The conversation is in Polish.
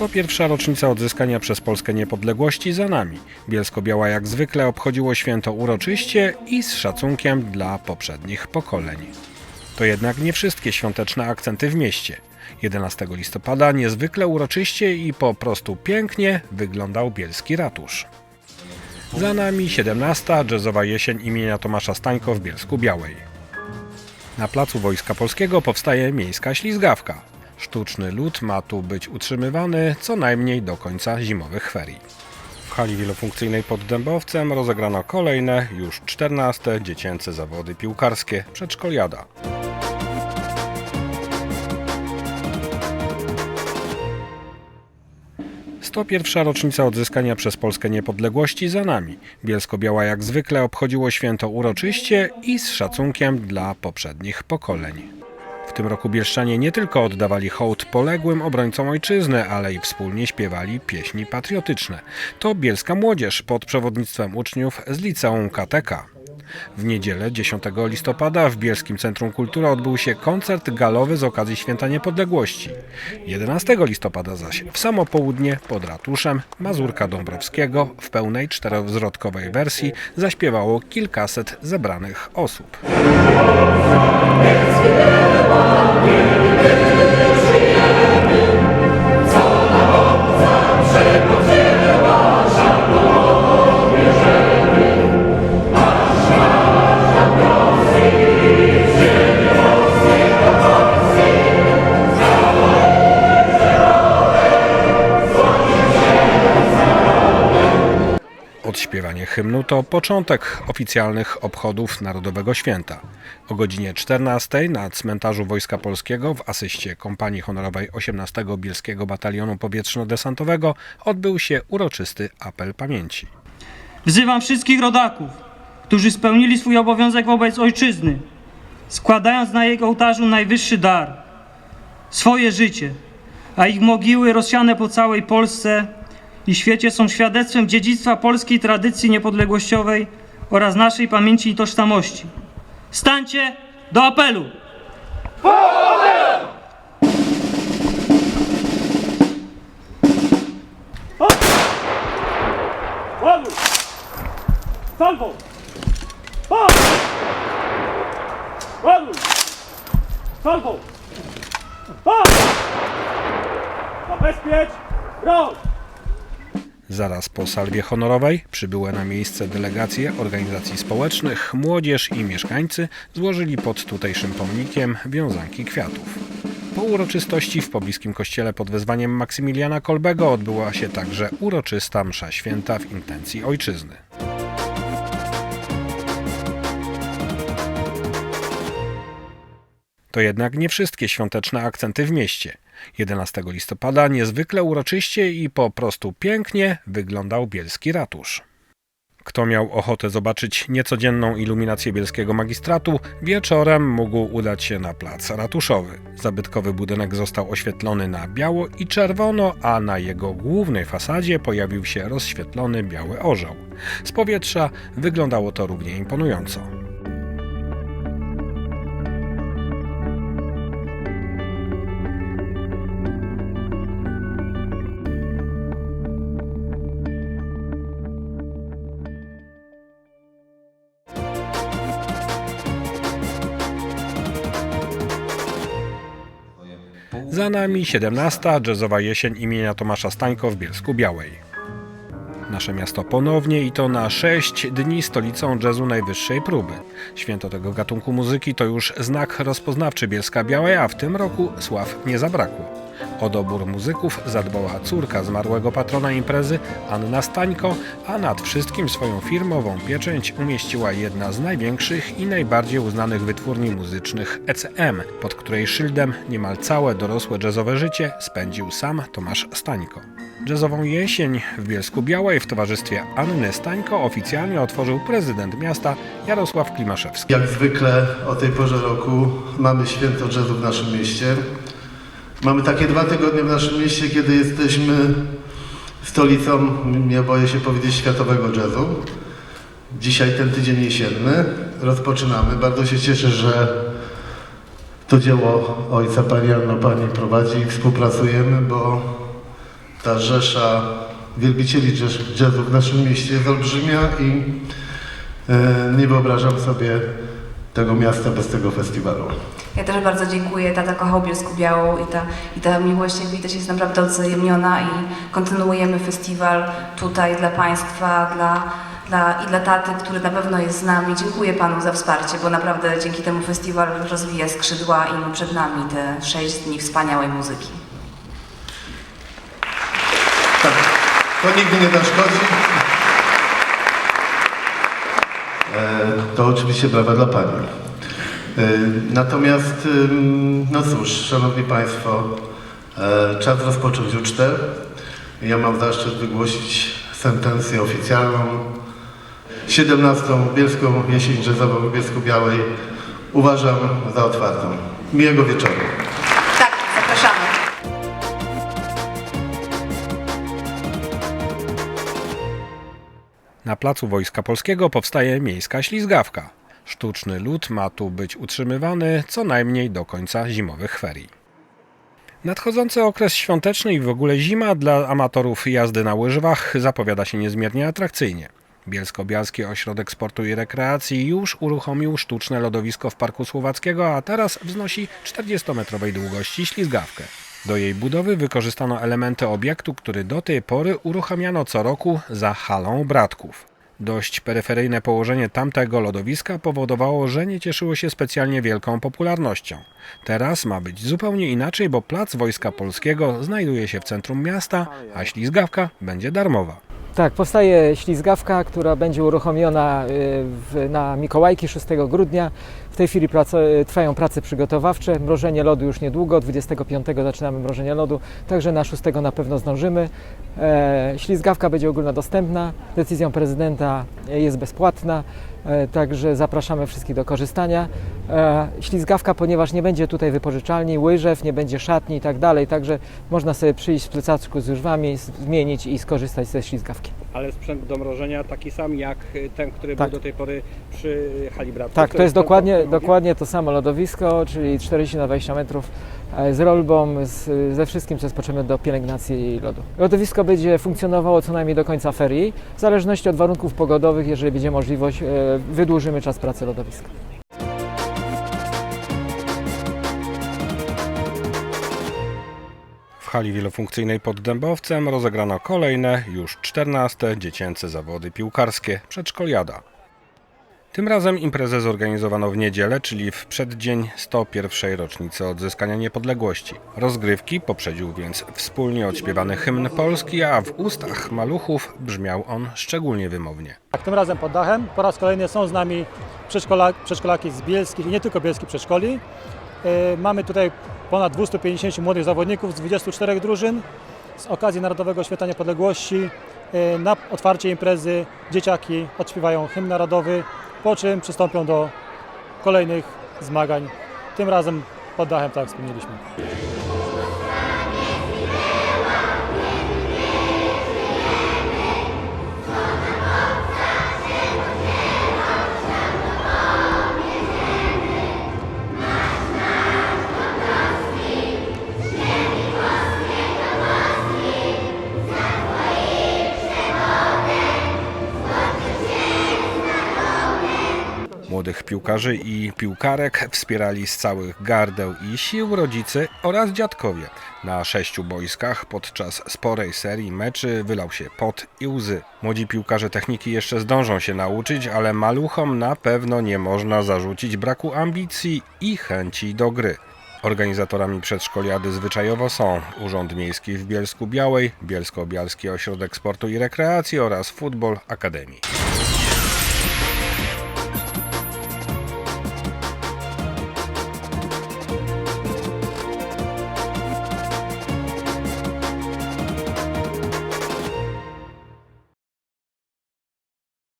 101. rocznica odzyskania przez Polskę niepodległości za nami. Bielsko-Biała jak zwykle obchodziło święto uroczyście i z szacunkiem dla poprzednich pokoleń. To jednak nie wszystkie świąteczne akcenty w mieście. 11 listopada niezwykle uroczyście i po prostu pięknie wyglądał bielski ratusz. Za nami 17. jazzowa jesień imienia Tomasza Stańko w Bielsku Białej. Na placu Wojska Polskiego powstaje miejska ślizgawka. Sztuczny lód ma tu być utrzymywany co najmniej do końca zimowych ferii. W hali wielofunkcyjnej pod Dębowcem rozegrano kolejne, już 14 dziecięce zawody piłkarskie przedszkoliada. Sto pierwsza rocznica odzyskania przez Polskę niepodległości za nami. Bielsko-Biała jak zwykle obchodziło święto uroczyście i z szacunkiem dla poprzednich pokoleń. W tym roku bielszczanie nie tylko oddawali hołd poległym obrońcom ojczyzny, ale i wspólnie śpiewali pieśni patriotyczne. To bielska młodzież pod przewodnictwem uczniów z liceum KTK. W niedzielę 10 listopada w Bielskim Centrum Kultury odbył się koncert galowy z okazji Święta Niepodległości. 11 listopada zaś w samo południe pod ratuszem Mazurka Dąbrowskiego w pełnej czterowzrodkowej wersji zaśpiewało kilkaset zebranych osób. Odśpiewanie hymnu to początek oficjalnych obchodów Narodowego Święta. O godzinie 14 na cmentarzu Wojska Polskiego w asyście Kompanii Honorowej 18 Bielskiego Batalionu Powietrzno-Desantowego odbył się uroczysty apel pamięci. Wzywam wszystkich rodaków, którzy spełnili swój obowiązek wobec ojczyzny, składając na jego ołtarzu najwyższy dar swoje życie, a ich mogiły rozsiane po całej Polsce i świecie są świadectwem dziedzictwa polskiej tradycji niepodległościowej oraz naszej pamięci i tożsamości. Stańcie do apelu! Ładuj! Salwo! Pa! Zabezpiecz! Broń! Zaraz po salwie honorowej przybyły na miejsce delegacje organizacji społecznych, młodzież i mieszkańcy złożyli pod tutejszym pomnikiem wiązanki kwiatów. Po uroczystości w pobliskim kościele pod wezwaniem Maksymiliana Kolbego odbyła się także uroczysta msza święta w intencji ojczyzny. To jednak nie wszystkie świąteczne akcenty w mieście. 11 listopada niezwykle uroczyście i po prostu pięknie wyglądał bielski ratusz. Kto miał ochotę zobaczyć niecodzienną iluminację bielskiego magistratu, wieczorem mógł udać się na plac ratuszowy. Zabytkowy budynek został oświetlony na biało i czerwono, a na jego głównej fasadzie pojawił się rozświetlony biały orzeł. Z powietrza wyglądało to równie imponująco. Za nami 17. jazzowa jesień imienia Tomasza Stańko w Bielsku Białej. Nasze miasto ponownie i to na 6 dni stolicą jazzu najwyższej próby. Święto tego gatunku muzyki to już znak rozpoznawczy Bielska Białej, a w tym roku sław nie zabrakło. O dobór muzyków zadbała córka zmarłego patrona imprezy, Anna Stańko, a nad wszystkim swoją firmową pieczęć umieściła jedna z największych i najbardziej uznanych wytwórni muzycznych ECM, pod której szyldem niemal całe dorosłe jazzowe życie spędził sam Tomasz Stańko. Jazzową jesień w Bielsku Białej w towarzystwie Anny Stańko oficjalnie otworzył prezydent miasta Jarosław Klimaszewski. Jak zwykle o tej porze roku mamy święto jazzu w naszym mieście. Mamy takie dwa tygodnie w naszym mieście, kiedy jesteśmy stolicą, nie boję się powiedzieć, światowego jazzu. Dzisiaj ten tydzień jesienny rozpoczynamy. Bardzo się cieszę, że to dzieło ojca Pani Anno Pani prowadzi i współpracujemy, bo ta rzesza wielbicieli jazz- jazzu w naszym mieście jest olbrzymia i e, nie wyobrażam sobie tego miasta bez tego festiwalu. Ja też bardzo dziękuję. Tata kochał Bielsku Białą i ta, i ta miłość jakby też jest naprawdę odzajemniona i kontynuujemy festiwal tutaj dla Państwa, dla, dla, i dla taty, który na pewno jest z nami. Dziękuję Panu za wsparcie, bo naprawdę dzięki temu festiwal rozwija skrzydła i przed nami te sześć dni wspaniałej muzyki. Tak, to nigdy nie zaszkodzi. E, To oczywiście brawa dla Pani. E, Natomiast, no cóż, Szanowni Państwo, e, czas rozpocząć ucztę. Ja mam zaszczyt wygłosić sentencję oficjalną. 17. Bielską Jesień Jazzową w Bielsku Białej uważam za otwartą. Miłego wieczoru. Placu Wojska Polskiego powstaje miejska ślizgawka. Sztuczny lód ma tu być utrzymywany co najmniej do końca zimowych ferii. Nadchodzący okres świąteczny i w ogóle zima dla amatorów jazdy na łyżwach zapowiada się niezmiernie atrakcyjnie. Bielsko-Bialski Ośrodek Sportu i Rekreacji już uruchomił sztuczne lodowisko w Parku Słowackiego, a teraz wznosi 40-metrowej długości ślizgawkę. Do jej budowy wykorzystano elementy obiektu, który do tej pory uruchamiano co roku za halą Bratków. Dość peryferyjne położenie tamtego lodowiska powodowało, że nie cieszyło się specjalnie wielką popularnością. Teraz ma być zupełnie inaczej, bo plac Wojska Polskiego znajduje się w centrum miasta, a ślizgawka będzie darmowa. Tak, powstaje ślizgawka, która będzie uruchomiona y, w, na Mikołajki 6 grudnia. W tej chwili prace, trwają prace przygotowawcze. Mrożenie lodu już niedługo, 25 zaczynamy mrożenie lodu, także na 6 na pewno zdążymy. E, ślizgawka będzie ogólnodostępna, decyzją prezydenta jest bezpłatna, e, także zapraszamy wszystkich do korzystania. E, ślizgawka, ponieważ nie będzie tutaj wypożyczalni, łyżew, nie będzie szatni i tak dalej, także można sobie przyjść w plecaczku z łyżwami, zmienić i skorzystać ze ślizgawki. Ale sprzęt do mrożenia taki sam jak ten, który Tak. był do tej pory przy hali Bratków. Tak, to jest dokładnie, dokładnie to samo lodowisko, czyli 40 na 20 metrów e, z rolbą, z, ze wszystkim, co jest potrzebne do pielęgnacji lodu. Lodowisko będzie funkcjonowało co najmniej do końca ferii. W zależności od warunków pogodowych, jeżeli będzie możliwość, e, wydłużymy czas pracy lodowiska. Hali wielofunkcyjnej pod Dębowcem rozegrano kolejne, już 14 dziecięce zawody piłkarskie przedszkoliada. Tym razem imprezę zorganizowano w niedzielę, czyli w przeddzień 101. rocznicy odzyskania niepodległości. Rozgrywki poprzedził więc wspólnie odśpiewany hymn Polski, a w ustach maluchów brzmiał on szczególnie wymownie. Tak, tym razem pod dachem. Po raz kolejny są z nami przedszkola, przedszkolaki z bielskich i nie tylko bielskich przedszkoli. E, Mamy tutaj ponad 250 młodych zawodników z 24 drużyn. Z okazji Narodowego Święta Niepodległości e, na otwarcie imprezy dzieciaki odśpiewają hymn narodowy, po czym przystąpią do kolejnych zmagań. Tym razem pod dachem, tak jak wspomnieliśmy. Młodych piłkarzy i piłkarek wspierali z całych gardeł i sił rodzice oraz dziadkowie. Na sześciu boiskach podczas sporej serii meczy wylał się pot i łzy. Młodzi piłkarze techniki jeszcze zdążą się nauczyć, ale maluchom na pewno nie można zarzucić braku ambicji i chęci do gry. Organizatorami przedszkoliady zwyczajowo są Urząd Miejski w Bielsku Białej, Bielsko-Bialski Ośrodek Sportu i Rekreacji oraz Futbol Akademii.